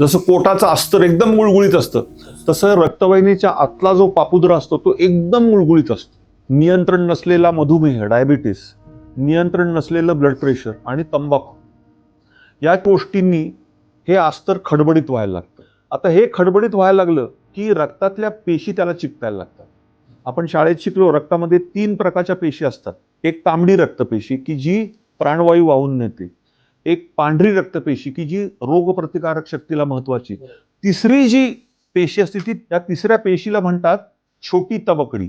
जसं पोटाचं अस्तर एकदम गुळगुळीत असतं तसं रक्तवाहिनीच्या आतला जो पापुद्रा असतो तो एकदम गुळगुळीत असतो. नियंत्रण नसलेला मधुमेह डायबिटीस नियंत्रण नसलेलं ब्लड प्रेशर आणि तंबाखू. या गोष्टींनी हे अस्तर खडबडीत व्हायला लागतं. आता हे खडबडीत व्हायला लागलं की रक्तातल्या पेशी त्याला चिकटायला लागतात. आपण शाळेत शिकलो रक्तामध्ये तीन प्रकारच्या पेशी असतात. एक तांबडी रक्तपेशी की जी प्राणवायू वाहून नेते. एक पांढरी रक्तपेशी की जी रोगप्रतिकारक शक्तीला महत्वाची. तिसरी जी पेशी असते ती त्या तिसऱ्या पेशीला म्हणतात छोटी तबकडी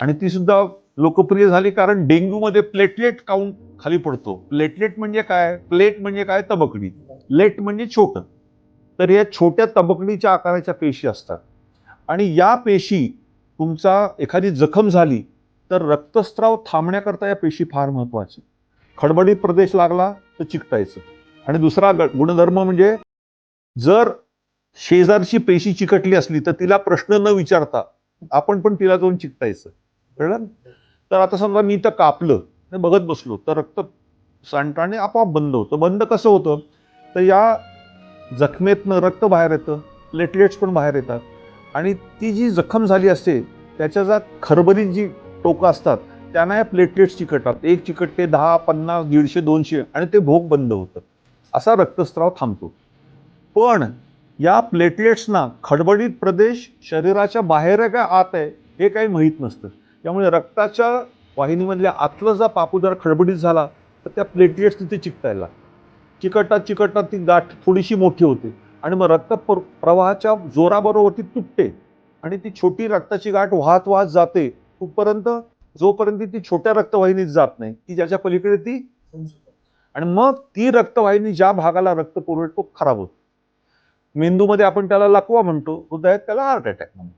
आणि ती सुद्धा लोकप्रिय झाली कारण डेंग्यूमध्ये प्लेटलेट काउंट खाली पडतो? प्लेटलेट म्हणजे काय? प्लेट म्हणजे काय? तबकडी लेट म्हणजे छोट. तर या छोट्या तबकडीच्या आकाराच्या पेशी असतात. आणि या पेशी तुमचा एखादी जखम झाली तर रक्तस्राव थांबण्याकरता या पेशी फार महत्वाची. खडबडीत प्रदेश लागला तर चिकटायचं. आणि दुसरा ग- गुणधर्म म्हणजे जर शेजारची पेशी चिकटली असली तर तिला प्रश्न न विचारता आपण पण तिला जाऊन चिकटायचं. कळलं? तर आता समजा मी तर कापलं बघत बसलो तर रक्त सांडताने आपोआप बंद होतं. बंद कसं होतं? तर या जखमेतनं रक्त बाहेर येतं प्लेटलेट्स पण बाहेर येतात. आणि ती जी जखम झाली असते त्याच्या ज्या खरबरीत जी टोकं असतात त्यांना या प्लेटलेट्स चिकटतात. एक चिकटते दहा पन्नास दीडशे दोनशे आणि ते भोग बंद होतं. असा रक्तस्राव थांबतो. पण या प्लेटलेट्सना खडबडीत प्रदेश शरीराच्या बाहेर आहे आत आहे हे काही माहीत नसतं. त्यामुळे रक्ताच्या वाहिनीमधल्या आतला जर पापुदार खडबडीत झाला तर त्या प्लेटलेट्स तिथे चिकटायला चिकटतात चिकटतात ती गाठ थोडीशी मोठी होते. आणि मग रक्त प्र- प्रवाहाच्या जोराबरोबर ती तुटते. आणि ती छोटी रक्ताची गाठ वाहत वाहत जाते. कुठपर्यंत जोपर्यंत ती छोट्या रक्तवाहिनीत जात नाही ती ज्याच्या पलीकडे ती आणि मग ती रक्तवाहिनी ज्या भागाला रक्त पुरवतो खराब होतो. मेंदूमध्ये आपण त्याला लकवा म्हणतो हृदयात त्याला हार्ट अटॅक म्हणतो.